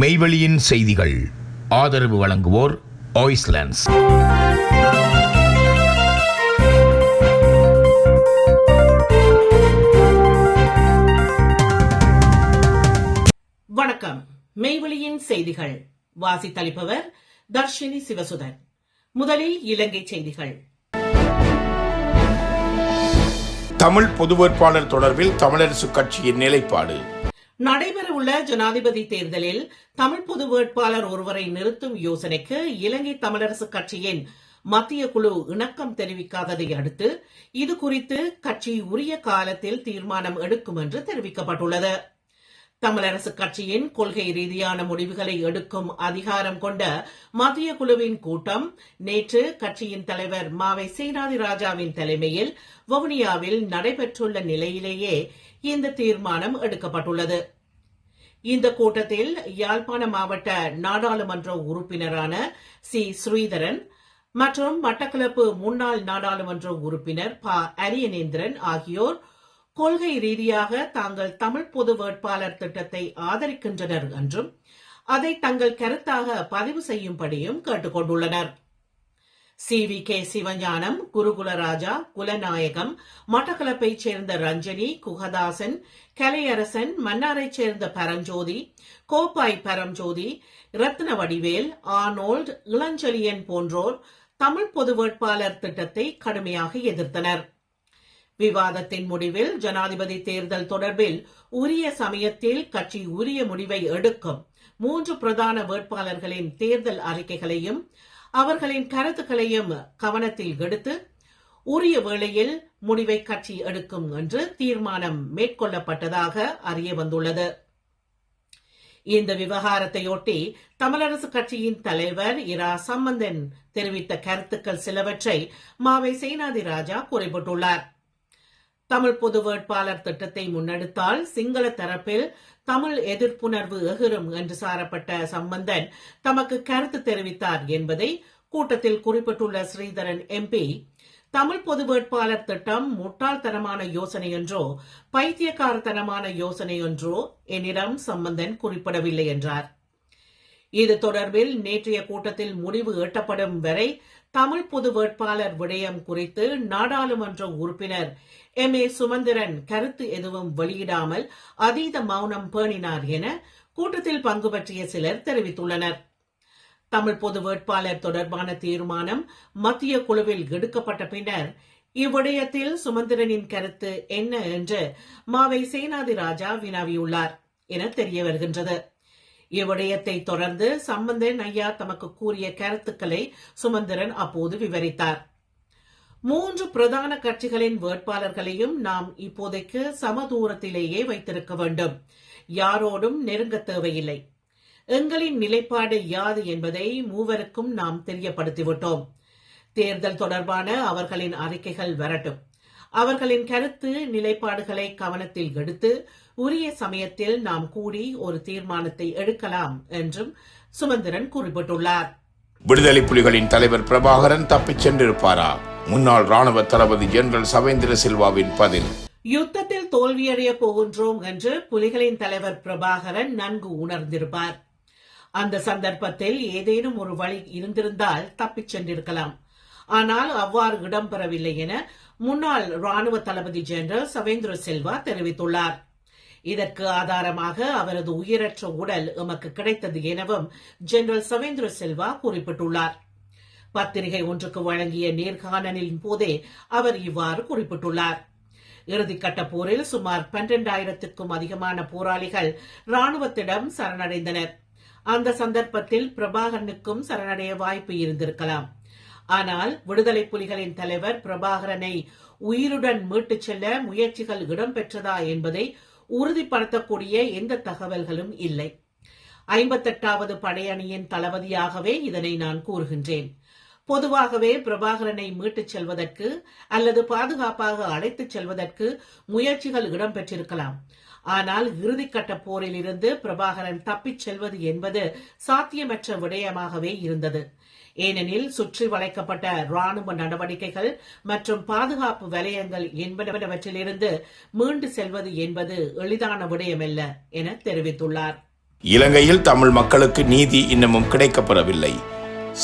மெய்வெளியின் செய்திகள். ஆதரவு வழங்குவோர் ஆய்ஸ்லாண்ட்ஸ் வணக்கம். மெய்வெளியின் செய்திகள். வாசித்தளிப்பவர் தர்ஷினி சிவசுதன். முதலில் இலங்கை செய்திகள். தமிழ் பொது வேட்பாளர் தொடர்பில் தமிழரசு கட்சியின் நிலைப்பாடு. நடைபெறவுள்ள ஜனாதிபதி தேர்தலில் தமிழ் பொது வேட்பாளர் ஒருவரை நிறுத்தும் யோசனைக்கு இலங்கை தமிழரசு கட்சியின் மத்திய குழு இணக்கம் தெரிவிக்காததை அடுத்து இது குறித்து கட்சி உரிய காலத்தில் தீர்மானம் எடுக்கும் என்று தெரிவிக்கப்பட்டுள்ளது. தமிழரசு கட்சியின் கொள்கை ரீதியான முடிவுகளை எடுக்கும் அதிகாரம் கொண்ட மத்திய குழுவின் கூட்டம் நேற்று கட்சியின் தலைவர் மாவை சேனாதி ராஜாவின் தலைமையில் வவுனியாவில் நடைபெற்றுள்ள நிலையிலேயே இந்த தீர்மானம் எடுக்கப்பட்டுள்ளது. இந்த கூட்டத்தில் யாழ்ப்பாண மாவட்ட நாடாளுமன்ற உறுப்பினரான சி. ஸ்ரீதரன் மற்றும் மட்டக்களப்பு முன்னாள் நாடாளுமன்ற உறுப்பினர் ப. அரியநேந்திரன் ஆகியோர் கொள்கை ரீதியாக தாங்கள் தமிழ் பொது வேட்பாளர் திட்டத்தை ஆதரிக்கின்றனர் என்றும் அதை தங்கள் கருத்தாக பதிவு செய்யும்படியும் கேட்டுக்கொண்டுள்ளனர். C V K Sivagnanam Gurukularaja Kulanayagam மட்டக்களப்பைச் சேர்ந்த ரஞ்சனி குகதாசன் கலையரசன் மன்னாரைச் சேர்ந்த பரஞ்சோதி கோப்பாய் பரஞ்சோதி ரத்னவடிவேல் ஆர்னோல்ட் இளஞ்செழியன் போன்றோர் தமிழ் பொது வேட்பாளர் திட்டத்தை கடுமையாக எதிர்த்தனர். விவாதத்தின் முடிவில் ஜனாதிபதி தேர்தல் தொடர்பில் உரிய சமயத்தில் கட்சி உரிய முடிவை எடுக்கும் மூன்று பிரதான வேட்பாளர்களின் தேர்தல் அறிக்கைகளையும் அவர்களின் கருத்துக்களையும் கவனத்தில் எடுத்து உரிய வேளையில் முடிவை கட்சி எடுக்கும் என்று தீர்மானம் மேற்கொள்ளப்பட்டதாக அறிய வந்துள்ளது. இந்த விவகாரத்தையொட்டி தமிழரசு கட்சியின் தலைவர் இரா சம்பந்தன் தெரிவித்த கருத்துக்கள் சிலவற்றை மாவை சேனாதி ராஜா குறிப்பிட்டுள்ளார். தமிழ் பொது வேட்பாளர் திட்டத்தை முன்னெடுத்தால் சிங்கள தரப்பில் தமிழ் எதிர்ப்புணர்வு எகிரும் என்று சாரப்பட்ட சம்பந்தன் தமக்கு கருத்து தெரிவித்தார் என்பதை கூட்டத்தில் குறிப்பிட்டுள்ள ஸ்ரீதரன் எம்பி தமிழ் பொது வேட்பாளர் திட்டம் முட்டாள்தனமான யோசனை என்றோ பைத்தியக்காரத்தனமான யோசனை என்றோ என்னிடம் சம்பந்தன் குறிப்பிடவில்லை என்றார். இது தொடர்பில் நேற்றைய கூட்டத்தில் முடிவு எட்டப்படும் வரை தமிழ் பொது வேட்பாளர் விடயம் குறித்து நாடாளுமன்ற உறுப்பினர் எம். ஏ. சுமந்திரன் கருத்து எதுவும் வெளியிடாமல் அதீத மௌனம் பேணினார் என கூட்டத்தில் பங்கு பற்றிய சிலர் தெரிவித்துள்ளனர். தமிழ் பொது வேட்பாளர் தொடர்பான தீர்மானம் மத்திய குழுவில் எடுக்கப்பட்ட பின்னர் இவ்விடயத்தில் சுமந்திரனின் கருத்து என்ன என்று மாவை சேனாதி ராஜா வினாவியுள்ளார் என தெரிய வருகின்றது. இவ்விடயத்தை தொடர்ந்து சம்பந்தன் ஐயா தமக்கு கூறிய கருத்துக்களை சுமந்திரன் அப்போது விவரித்தார். மூன்று பிரதான கட்சிகளின் வேட்பாளர்களையும் நாம் இப்போதைக்கு சமதூரத்திலேயே வைத்திருக்க வேண்டும். யாரோடும் நெருங்க தேவையில்லை. எங்களின் நிலைப்பாடு யாது என்பதை மூவருக்கும் நாம் தெரியப்படுத்திவிட்டோம். தேர்தல் தொடர்பான அவர்களின் அறிக்கைகள் வரட்டும். அவர்களின் கருத்து நிலைப்பாடுகளை கவனத்தில் எடுத்து உரிய சமயத்தில் நாம் கூடி ஒரு தீர்மானத்தை எடுக்கலாம் என்றும் சுமந்திரன் குறிப்பிட்டுள்ளார். விடுதலை புலிகளின் தலைவர் பிரபாகரன் தப்பிச் சென்றிருப்பாரா? முன்னாள் ராணுவ தளபதி ஜெனரல் சவேந்திர சில்வாவின் பதில். யுத்தத்தில் தோல்வியடைய போகின்றோம் என்று புலிகளின் தலைவர் பிரபாகரன் நன்கு உணர்ந்திருப்பார். அந்த சந்தர்ப்பத்தில் ஏதேனும் ஒரு வழி இருந்திருந்தால் தப்பிச் சென்றிருக்கலாம். ஆனால் அவ்வாறு இடம்பெறவில்லை என முன்னாள் ராணுவ தளபதி ஜெனரல் சவேந்திர செல்வா தெரிவித்துள்ளார். இதற்கு ஆதாரமாக அவரது உயிரற்ற உடல் எமக்கு கிடைத்தது எனவும் ஜெனரல் சவேந்திர செல்வா குறிப்பிட்டுள்ளார். பத்திரிகை ஒன்றுக்கு வழங்கிய நேர்காணலின் போதே அவர் இவ்வாறு குறிப்பிட்டுள்ளார். இறுதிக்கட்ட போரில் சுமார் பன்னிரண்டாயிரத்திற்கும் அதிகமான போராளிகள் ராணுவத்திடம் சரணடைந்தனர். அந்த சந்தர்ப்பத்தில் பிரபாகரனுக்கும் சரணடைய வாய்ப்பு இருந்திருக்கலாம். ஆனால் விடுதலை புலிகளின் தலைவர் பிரபாகரனை உயிருடன் மீட்டுச் செல்ல முயற்சிகள் இடம்பெற்றதா என்பதை உறுதிப்படுத்தக்கூடிய எந்த தகவல்களும் இல்லை. ஐம்பத்தெட்டாவது படையணியின் தளபதியாகவே இதனை நான் கூறுகின்றேன். பொதுவாகவே பிரபாகரனை மீட்டுச் செல்வதற்கு அல்லது பாதுகாப்பாக அழைத்துச் செல்வதற்கு முயற்சிகள் இடம்பெற்றிருக்கலாம். ஆனால் இறுதிக்கட்ட போரில் இருந்து பிரபாகரன் தப்பிச் செல்வது என்பது சாத்தியமற்ற விடயமாகவே இருந்தது. ஏனெனில் சுற்றி வளைக்கப்பட்ட ராணுவ நடவடிக்கைகள் மற்றும் பாதுகாப்பு வலயங்கள் என்பனவற்றிலிருந்து மீண்டு செல்வது என்பது எளிதான விடயமல்ல என தெரிவித்துள்ளார். இலங்கையில் தமிழ் மக்களுக்கு நீதி இன்னமும் கிடைக்கப்பெறவில்லை.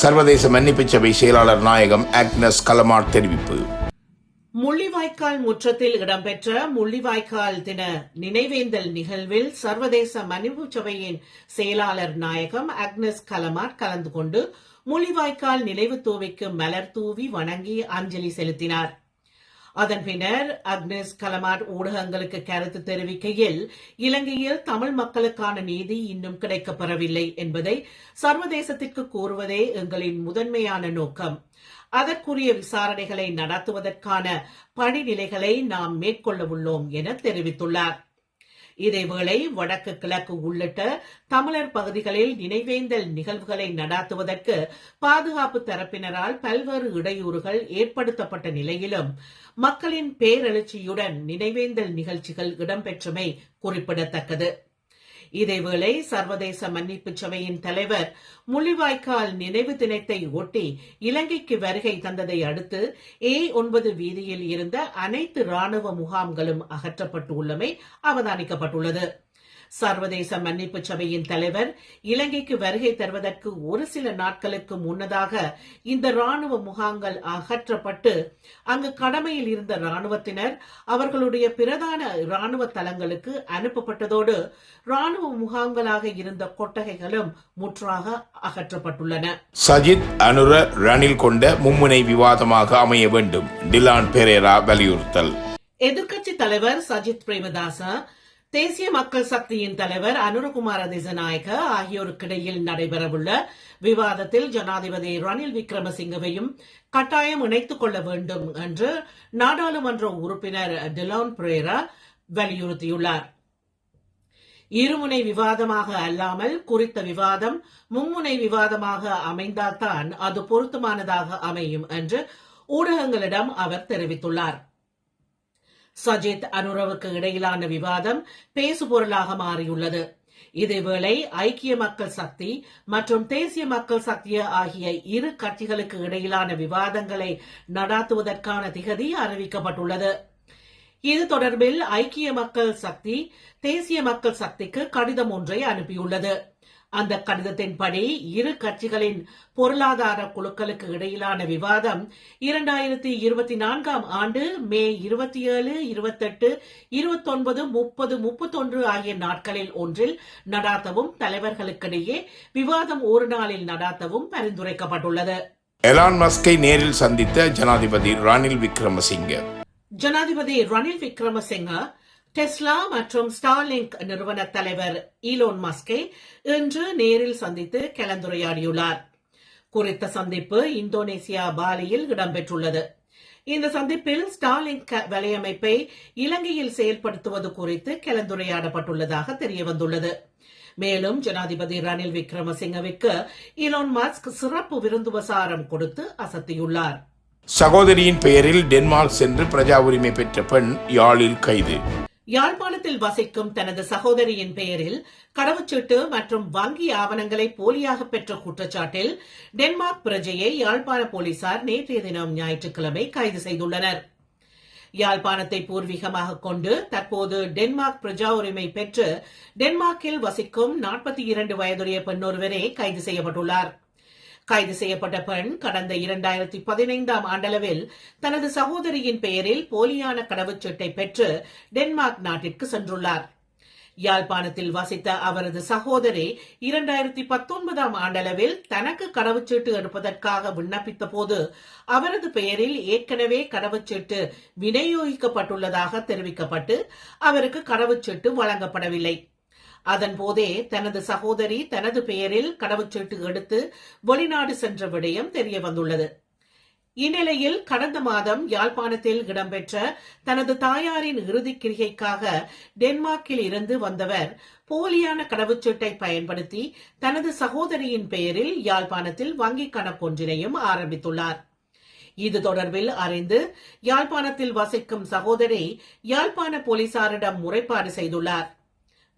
சர்வதேச மன்னிப்பு சபை செயலாளர் நாயகம் ஆக்னஸ் கலமாட் தெரிவிப்பு. முள்ளிவாய்க்கால் முற்றத்தில் இடம்பெற்ற முள்ளிவாய்க்கால் தின நினைவேந்தல் நிகழ்வில் சர்வதேச மன்னிப்பு சபையின் செயலாளர் நாயகம் அக்னஸ் கலமாட் கலந்து கொண்டு முள்ளிவாய்க்கால் நினைவு தூவிக்கு மலர் தூவி வணங்கி அஞ்சலி செலுத்தினார். அதன் பின்னர் அக்னஸ் கலமாட் ஊடகங்களுக்கு கருத்து தெரிவிக்கையில் இலங்கையில் தமிழ் மக்களுக்கான நீதி இன்னும் கிடைக்கப்பெறவில்லை என்பதை சர்வதேசத்திற்கு கூறுவதே எங்களின் முதன்மையான நோக்கம். அதற்குரிய விசாரணைகளை நடத்துவதற்கான படிநிலைகளை நாம் மேற்கொள்ள உள்ளோம் என தெரிவித்துள்ளார். இதேவேளை வடக்கு கிழக்கு உள்ளிட்ட தமிழர் பகுதிகளில் நினைவேந்தல் நிகழ்வுகளை நடாத்துவதற்கு பாதுகாப்பு தரப்பினரால் பல்வேறு இடையூறுகள் ஏற்படுத்தப்பட்ட நிலையிலும் மக்களின் பேரெழுச்சியுடன் நினைவேந்தல் நிகழ்ச்சிகள் இடம்பெற்றமை குறிப்பிடத்தக்கது. இதேவேளை சர்வதேச மன்னிப்பு சபையின் தலைவர் முள்ளிவாய்க்கால் நினைவு தினத்தை ஒட்டி இலங்கைக்கு வருகை தந்ததை அடுத்து ஏ ஒன்பது வீதியில் இருந்த அனைத்து ராணுவ முகாம்களும் அகற்றப்பட்டுள்ளமை அவதானிக்கப்பட்டுள்ளது. சர்வதேச மன்னிப்பு சபையின் தலைவர் இலங்கைக்கு வருகை தருவதற்கு ஒரு சில நாட்களுக்கு முன்னதாக இந்த ராணுவ முகாம்கள் அகற்றப்பட்டு அங்கு கடமையில் இருந்த ராணுவத்தினர் அவர்களுடைய பிரதான ராணுவ தளங்களுக்கு அனுப்பப்பட்டதோடு ராணுவ முகாம்களாக இருந்த கொட்டகைகளும் முற்றாக அகற்றப்பட்டுள்ளன. சஜித் அனுர ரணில் கொண்ட மும்முனை விவாதமாக அமைய வேண்டும் டிலான் பெரேரா வலியுறுத்தல். எதிர்க்கட்சி தலைவர் சஜித் பிரேமதாச தேசிய மக்கள் சக்தியின் தலைவர் அனுரகுமார திசநாயக ஆகியோருக்கிடையில் நடைபெறவுள்ள விவாதத்தில் ஜனாதிபதி ரணில் விக்ரமசிங்கவையும் கட்டாயம் இணைத்துக் கொள்ள வேண்டும் என்று நாடாளுமன்ற உறுப்பினர் டிலான் பிரேரா வலியுறுத்தியுள்ளார். இருமுனை விவாதமாக அல்லாமல் குறித்த விவாதம் மும்முனை விவாதமாக அமைந்தால்தான் அது பொருத்தமானதாக அமையும் என்று ஊடகங்களிடம் அவர் தெரிவித்துள்ளார். சஜித் அனுரவுக்கு இடையிலான விவாதம் பேசுபொருளாக மாறியுள்ளது. இதேவேளை ஐக்கிய மக்கள் சக்தி மற்றும் தேசிய மக்கள் சக்தி ஆகிய இரு கட்சிகளுக்கு இடையிலான விவாதங்களை நடாத்துவதற்கான திகதி அறிவிக்கப்பட்டுள்ளது. இது தொடர்பில் ஐக்கிய மக்கள் சக்தி தேசிய மக்கள் சக்திக்கு கடிதம் ஒன்றை அனுப்பியுள்ளது. அந்த கடிதத்தின்படி இரு கட்சிகளின் பொருளாதார குழுக்களுக்கு இடையிலான விவாதம் இரண்டாயிரத்தி இருபத்தி நான்காம் ஆண்டு மே இருபத்தி ஏழு இருபத்தெட்டு இருபத்தொன்பது முப்பது முப்பத்தொன்று ஆகிய நாட்களில் ஒன்றில் நடாத்தவும் தலைவர்களுக்கிடையே விவாதம் ஒரு நாளில் நடாத்தவும் பரிந்துரைக்கப்பட்டுள்ளது. எலான் மஸ்கை நேரில் சந்தித்த ஜனாதிபதி ரணில் விக்ரமசிங்கே. ஜனாதிபதி ரணில் விக்ரமசிங்க டெஸ்லா மற்றும் ஸ்டார்லிங்க் நிறுவன தலைவர் ஈலோன் மஸ்கை இன்று நேரில் சந்தித்து கலந்துரையாடியுள்ளார். குறித்த சந்திப்பு இந்தோனேசியா பாலியில் இடம்பெற்றுள்ளது. இந்த சந்திப்பில் ஸ்டார்லிங்க் வலையமைப்பை இலங்கையில் செயல்படுத்துவது குறித்து கலந்துரையாடப்பட்டுள்ளதாக தெரியவந்துள்ளது. மேலும் ஜனாதிபதி ரணில் விக்ரமசிங்கவிற்கு இலோன் மஸ்க் சிறப்பு விருந்து வசாரம் கொடுத்து அசத்தியுள்ளார். சகோதரியின் பெயரில் டென்மார்க் சென்று பிரஜா உரிமை பெற்ற பெண் யாழில் கைது. யாழ்ப்பாணத்தில் வசிக்கும் தனது சகோதரியின் பெயரில் கடவுச்சீட்டு மற்றும் வங்கி ஆவணங்களை போலியாக பெற்ற குற்றச்சாட்டில் டென்மார்க் பிரஜையை யாழ்ப்பாண போலீசார் நேற்றைய தினம் ஞாயிற்றுக்கிழமை கைது செய்துள்ளனர். யாழ்ப்பாணத்தை பூர்வீகமாக கொண்டு தற்போது டென்மார்க் பிரஜா உரிமை பெற்று டென்மார்க்கில் வசிக்கும் நாற்பத்தி இரண்டு வயதுடைய பெண்ணொருவரே கைது செய்யப்பட்டுள்ளார். கைது செய்யப்பட்ட பெண் கடந்த இரண்டாயிரத்தி பதினைந்தாம் ஆண்டளவில் தனது சகோதரியின் பெயரில் போலியான கடவுச்சீட்டை பெற்று டென்மார்க் நாட்டிற்கு சென்றுள்ளார். யாழ்ப்பாணத்தில் வசித்த அவரது சகோதரி இரண்டாயிரத்தி பத்தொன்பதாம் ஆண்டளவில் தனக்கு கடவுச்சீட்டு எடுப்பதற்காக விண்ணப்பித்த போது அவரது பெயரில் ஏற்கனவே கடவுச்சீட்டு விநியோகிக்கப்பட்டுள்ளதாக தெரிவிக்கப்பட்டு அவருக்கு கடவுச்சீட்டு வழங்கப்படவில்லை. அதன் போதே தனது சகோதரி தனது பெயரில் கடவுச்சீட்டு எடுத்து வெளிநாடு சென்ற விடயம் தெரிய வந்துள்ளது. இந்நிலையில் கடந்த மாதம் யாழ்ப்பாணத்தில் இடம்பெற்ற தனது தாயாரின் இறுதிக் கிரிகைக்காக டென்மார்க்கில் இருந்து வந்தவர் போலியான கடவுச்சீட்டை பயன்படுத்தி தனது சகோதரியின் பெயரில் யாழ்ப்பாணத்தில் வங்கிக் கணக்கொன்றினையும் ஆரம்பித்துள்ளார். இது தொடர்பில் அறிந்து யாழ்ப்பாணத்தில் வசிக்கும் சகோதரி யாழ்ப்பாண போலீசாரிடம் முறைப்பாடு செய்துள்ளார்.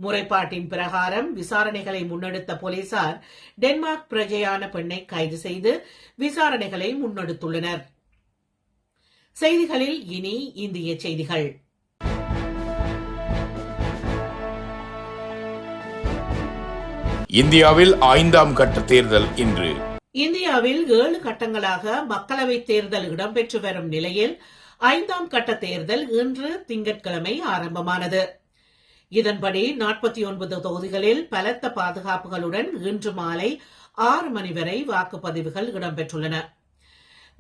முறைப்பாட்டின் பிரகாரம் விசாரணைகளை முன்னெடுத்த போலீசார் டென்மார்க் பிரஜையான பெண்ணை கைது செய்து விசாரணைகளை முன்னெடுத்துள்ளனர். செய்திகளில் இனி இந்திய செய்திகள். இந்தியாவில் ஐந்தாம் கட்ட தேர்தல் இன்று. இந்தியாவில் ஏழு கட்டங்களாக மக்களவைத் தேர்தல் இடம்பெற்று வரும் நிலையில் ஐந்தாம் கட்ட தேர்தல் இன்று திங்கட்கிழமை ஆரம்பமானது. இதன்படி நாற்பத்தி ஒன்பது தொகுதிகளில் பலத்த பாதுகாப்புகளுடன் இன்று மாலை ஆறு மணி வரை வாக்குப்பதிவுகள் இடம்பெற்றுள்ளன.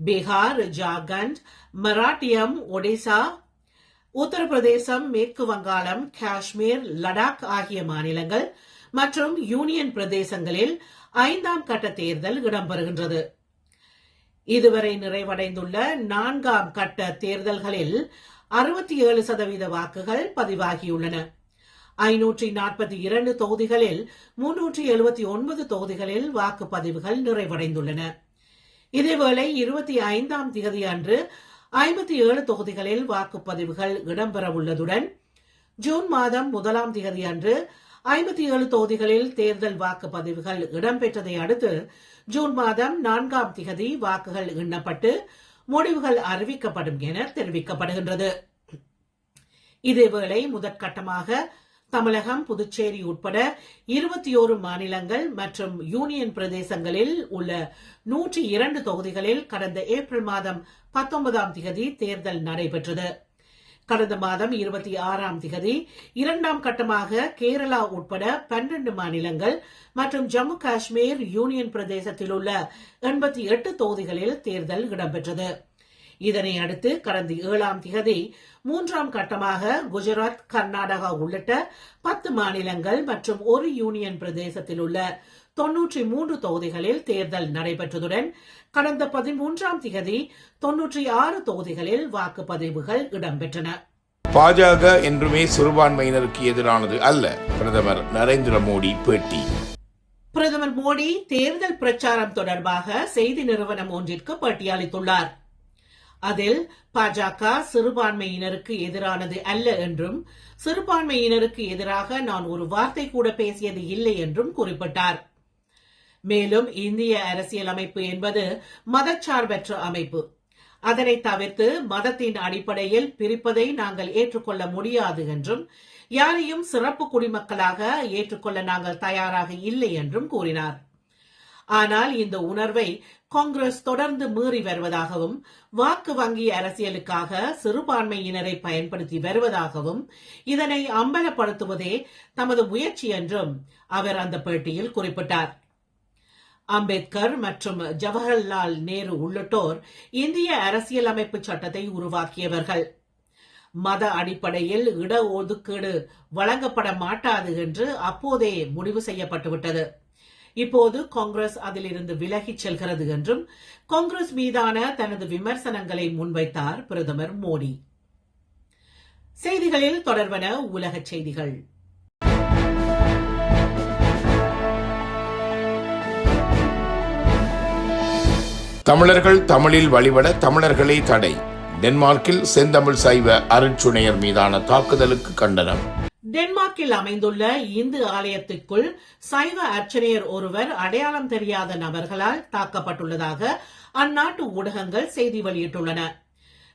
பீகார் ஜார்க்கண்ட் மராட்டியம் ஒடிசா உத்தரப்பிரதேசம் மேற்கு வங்காளம் காஷ்மீர் லடாக் ஆகிய மாநிலங்கள் மற்றும் யூனியன் பிரதேசங்களில் ஐந்தாம் கட்ட தேர்தல் இடம்பெறுகின்றது. இதுவரை நிறைவடைந்துள்ள நான்காம் கட்ட தேர்தல்களில் அறுபத்தி ஏழு சதவீத வாக்குகள் பதிவாகியுள்ளன. ஐநூற்றி நாற்பத்தி இரண்டு தொகுதிகளில் முன்னூற்றி எழுபத்தி ஒன்பது தொகுதிகளில் வாக்குப்பதிவுகள் நிறைவடைந்துள்ளன. இதேவேளை இருபத்தி ஐந்தாம் தேதி அன்று ஐம்பத்தி ஏழு தொகுதிகளில் வாக்குப்பதிவுகள் இடம்பெறவுள்ளதுடன் ஜூன் மாதம் முதலாம் தேதி அன்று ஐம்பத்தி ஏழு தொகுதிகளில் தேர்தல் வாக்குப்பதிவுகள் இடம்பெற்றதை அடுத்து ஜூன் மாதம் நான்காம் திகதி வாக்குகள் எண்ணப்பட்டு முடிவுகள் அறிவிக்கப்படும் என தெரிவிக்கப்படுகின்றது. இதேவேளை முதற்கட்டமாக தமிழகம் புதுச்சேரி உட்பட இருபத்தி ஓரு மாநிலங்கள் மற்றும் யூனியன் பிரதேசங்களில் உள்ள நூற்றி இரண்டு தொகுதிகளில் கடந்த ஏப்ரல் மாதம் பத்தொன்பதாம் திகதி தேர்தல் நடைபெற்றது. கடந்த மாதம் இருபத்தி ஆறாம் திகதி இரண்டாம் கட்டமாக கேரளா உட்பட பன்னிரண்டு மாநிலங்கள் மற்றும் ஜம்மு காஷ்மீர் யூனியன் பிரதேசத்தில் உள்ள எண்பத்தி எட்டு தொகுதிகளில் தேர்தல் இடம்பெற்றது. இதனை அடுத்து கடந்த ஏழாம் திகதி மூன்றாம் கட்டமாக குஜராத் கர்நாடகா உள்ளிட்ட பத்து மாநிலங்கள் மற்றும் ஒரு யூனியன் பிரதேசத்தில் உள்ள தொன்னூற்றி மூன்று தொகுதிகளில் தேர்தல் நடைபெற்றதுடன் கடந்த பதிமூன்றாம் திகதி தொன்னூற்றி ஆறு தொகுதிகளில் வாக்குப்பதிவுகள் இடம்பெற்றன. பாஜக என்றுமே சிறுபான்மையினருக்கு எதிரானது அல்ல பிரதமர் நரேந்திர மோடி பேட்டி. பிரதமர் மோடி தேர்தல் பிரச்சாரம் தொடர்பாக செய்தி நிறுவனம் ஒன்றிற்கு பேட்டியளித்துள்ளார். அதில் பாஜக சிறுபான்மையினருக்கு எதிரானது அல்ல என்றும் சிறுபான்மையினருக்கு எதிராக நான் ஒரு வார்த்தை கூட பேசியது இல்லை என்றும் குறிப்பிட்டார். மேலும் இந்திய அரசியலமைப்பு என்பது மதச்சார்பற்ற அமைப்பு. அதனை தவிர்த்து மதத்தின் அடிப்படையில் பிரிப்பதை நாங்கள் ஏற்றுக்கொள்ள முடியாது என்றும் யாரையும் சிறப்பு குடிமக்களாக ஏற்றுக்கொள்ள நாங்கள் தயாராக இல்லை என்றும் கூறினார். ஆனால் இந்த உணர்வை காங்கிரஸ் தொடர்ந்து மீறி வருவதாகவும் வாக்கு வங்கி அரசியலுக்காக சிறுபான்மையினரை பயன்படுத்தி வருவதாகவும் இதனை அம்பலப்படுத்துவதே தமது முயற்சி என்றும் அவர் அந்த பேட்டியில் குறிப்பிட்டார். அம்பேத்கர் மற்றும் ஜவஹர்லால் நேரு உள்ளிட்டோர் இந்திய அரசியலமைப்பு சட்டத்தை உருவாக்கியவர்கள். மத அடிப்படையில் இடஒதுக்கீடு வழங்கப்பட மாட்டாது என்று அப்போதே முடிவு செய்யப்பட்டுவிட்டது. இப்போது காங்கிரஸ் அதிலிருந்து விலகிச் செல்கிறது என்றும் காங்கிரஸ் மீதான தனது விமர்சனங்களை முன்வைத்தார் பிரதமர் மோடி. செய்திகளில் தொடர்வன உலகச் செய்திகள். தமிழர்கள் தமிழில் வழிபட தமிழர்களே தடை. டென்மார்க்கில் செந்தமிழ் சைவ அருட்சுணையர் மீதான தாக்குதலுக்கு கண்டனம். டென்மார்க்கில் அமைந்துள்ள இந்து ஆலயத்திற்குள் சைவ அர்ச்சனையர் ஒருவர் அடையாளம் தெரியாத நபர்களால் தாக்கப்பட்டுள்ளதாக அந்நாட்டு ஊடகங்கள் செய்தி வெளியிட்டுள்ளன.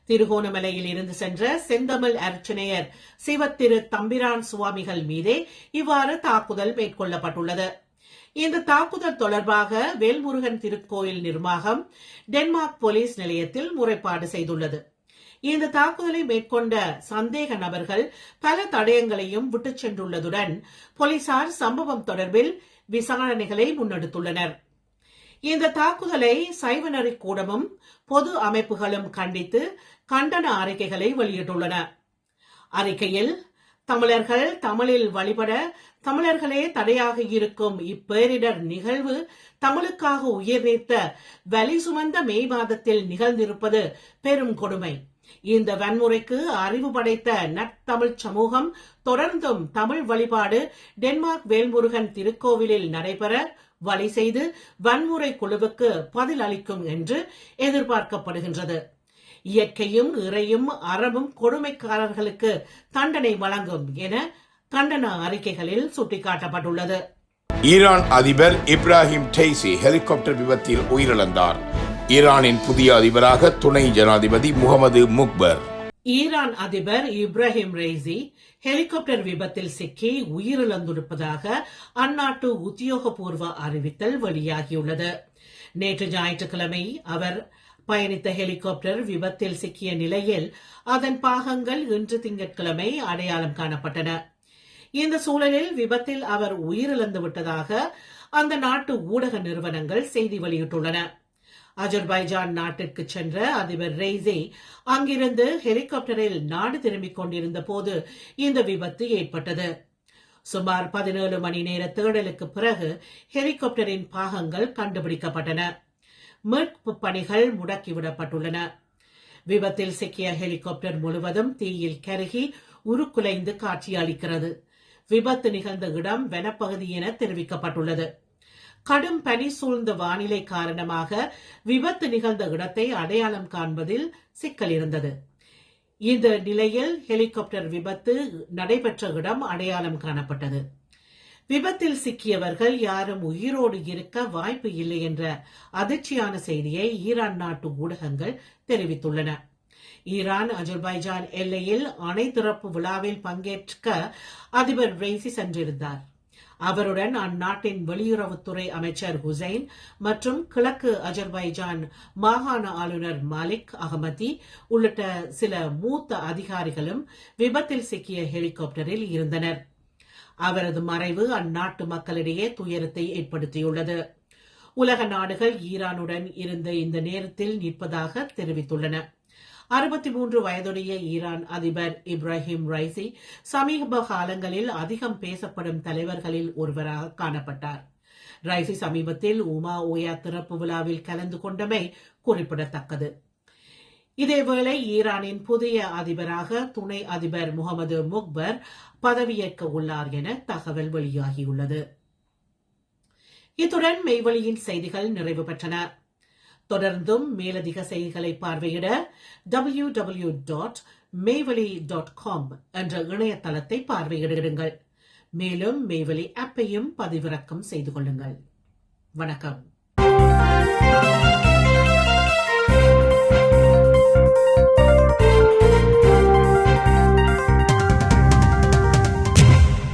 திருகோணமலையில் இருந்து சென்ற செந்தமிழ் அர்ச்சனையர் சிவத்திரு தம்பிரான் சுவாமிகள் மீதே இவ்வாறு தாக்குதல் மேற்கொள்ளப்பட்டுள்ளது. இந்த தாக்குதல் தொடர்பாக வேல்முருகன் திருக்கோயில் நிர்வாகம் டென்மார்க் போலீஸ் நிலையத்தில் முறைப்பாடு செய்துள்ளது. இந்த தாக்குதலை மேற்கொண்ட சந்தேக நபர்கள் பல தடயங்களையும் விட்டுச் சென்றுள்ளதுடன் போலீசார் சம்பவம் தொடர்பில் விசாரணைகளை முன்னெடுத்துள்ளனர். இந்த தாக்குதலை சைவநெறி கூடமும் பொது அமைப்புகளும் கண்டித்து கண்டன அறிக்கைகளை வெளியிட்டுள்ளன. அறிக்கையில் தமிழர்கள் தமிழில் வழிபட தமிழர்களே தடையாக இருக்கும் இப்பேரிடர் நிகழ்வு தமிழுக்காக உயிர் நீத்த வலி சுமந்த மே மாதத்தில் நிகழ்ந்திருப்பது பெரும் கொடுமை. இந்த வன்முறைக்கு அறிவு படைத்த நற்தமிழ் சமூகம் தொடர்ந்தும் தமிழ் வழிபாடு டென்மார்க் வேல்முருகன் திருக்கோவிலில் நடைபெற வழி செய்து வன்முறை குழுவுக்கு பதில் அளிக்கும் என்று எதிர்பார்க்கப்படுகின்றது. இயற்கையும் இறையும் அறமும் கொடுமைக்காரர்களுக்கு தண்டனை வழங்கும் என கண்டன அறிக்கைகளில் சுட்டிக்காட்டப்பட்டுள்ளது. ஈரான் அதிபர் இப்ராஹிம் டெய்சி ஹெலிகாப்டர் விபத்தில் உயிரிழந்தார். ஈரானின் புதிய அதிபராக துணை ஜனாதிபதி முகமது முக்பர். ஈரான் அதிபர் இப்ராஹிம் ரெய்சி ஹெலிகாப்டர் விபத்தில் சிக்கி உயிரிழந்திருப்பதாக அந்நாட்டு உத்தியோகபூர்வ அறிவித்தல் வெளியாகியுள்ளது. நேற்று ஞாயிற்றுக்கிழமை அவர் பயணித்த ஹெலிகாப்டர் விபத்தில் சிக்கிய நிலையில் அதன் பாகங்கள் இன்று திங்கட்கிழமை அடையாளம் காணப்பட்டன. இந்த சூழலில் விபத்தில் அவர் உயிரிழந்து விட்டதாக அந்த நாட்டு ஊடக நிறுவனங்கள் செய்தி வெளியிட்டுள்ளன. அஜர்பைஜான் நாட்டிற்கு சென்ற அதிபர் ரெய்சே அங்கிருந்து ஹெலிகாப்டரில் நாடு திரும்பிக் கொண்டிருந்த போது இந்த விபத்து ஏற்பட்டது. சுமார் பதினேழு மணி நேர தேடலுக்கு பிறகு ஹெலிகாப்டரின் பாகங்கள் கண்டுபிடிக்கப்பட்டன. மீட்பு பணிகள் முடக்கிவிடப்பட்டுள்ளன. விபத்தில் சிக்கிய ஹெலிகாப்டர் முழுவதும் தீயில் கருகி உருக்குலைந்து காட்சியளிக்கிறது. விபத்து நிகழ்ந்த இடம் வனப்பகுதி என தெரிவிக்கப்பட்டுள்ளது. கடும் பனி சூழ்ந்த வானிலை காரணமாக விபத்து நிகழ்ந்த இடத்தை அடையாளம் காண்பதில் சிக்கல் இருந்தது. இந்த நிலையில் ஹெலிகாப்டர் விபத்து நடைபெற்ற இடம் அடையாளம் காணப்பட்டது. விபத்தில் சிக்கியவர்கள் யாரும் உயிரோடு இருக்க வாய்ப்பு இல்லை என்ற அதிர்ச்சியான செய்தியை ஈரான் நாட்டு ஊடகங்கள் தெரிவித்துள்ளன. ஈரான் அஜர்பைஜான் எல்லையில் அணை திறப்பு விழாவில் பங்கேற்க அதிபர் ரெய்சி சென்றிருந்தார். அவருடன் அந்நாட்டின் வெளியுறவுத்துறை அமைச்சர் ஹுசைன் மற்றும் கிழக்கு அஜர்பைஜான் மாகாண ஆளுநர் மாலிக் அகமதி உள்ளிட்ட சில மூத்த அதிகாரிகளும் விபத்தில் சிக்கிய ஹெலிகாப்டரில் இருந்தனர். அவரது மறைவு அந்நாட்டு மக்களிடையே துயரத்தை ஏற்படுத்தியுள்ளது. உலக நாடுகள் ஈரானுடன் இருந்த இந்த நேரத்தில் நிற்பதாக தெரிவித்துள்ளன. அறுபத்தி மூன்று வயதுடைய ஈரான் அதிபர் இப்ராஹிம் ரைசி சமீப காலங்களில் அதிகம் பேசப்படும் தலைவர்களில் ஒருவராக காணப்பட்டார். ரைசி சமீபத்தில் உமா ஓயா திறப்பு விழாவில் கலந்து கொண்டமை குறிப்பிடத்தக்கது. இதேவேளை ஈரானின் புதிய அதிபராக துணை அதிபர் முகமது முக்பர் பதவியேற்க உள்ளார் என தகவல் வெளியாகியுள்ளது. இத்துடன் மெய்வழியின் செய்திகள் நிறைவு பெற்றன. தொடர்ந்தும் மேலதிக செய்திகளை பார்வையிட W W dot Mevali dot com என்ற இணையதளத்தை பார்வையிடுங்கள். மேலும் மேவலி ஆப்பையும் பதிவிறக்கம் செய்து கொள்ளுங்கள். வணக்கம்.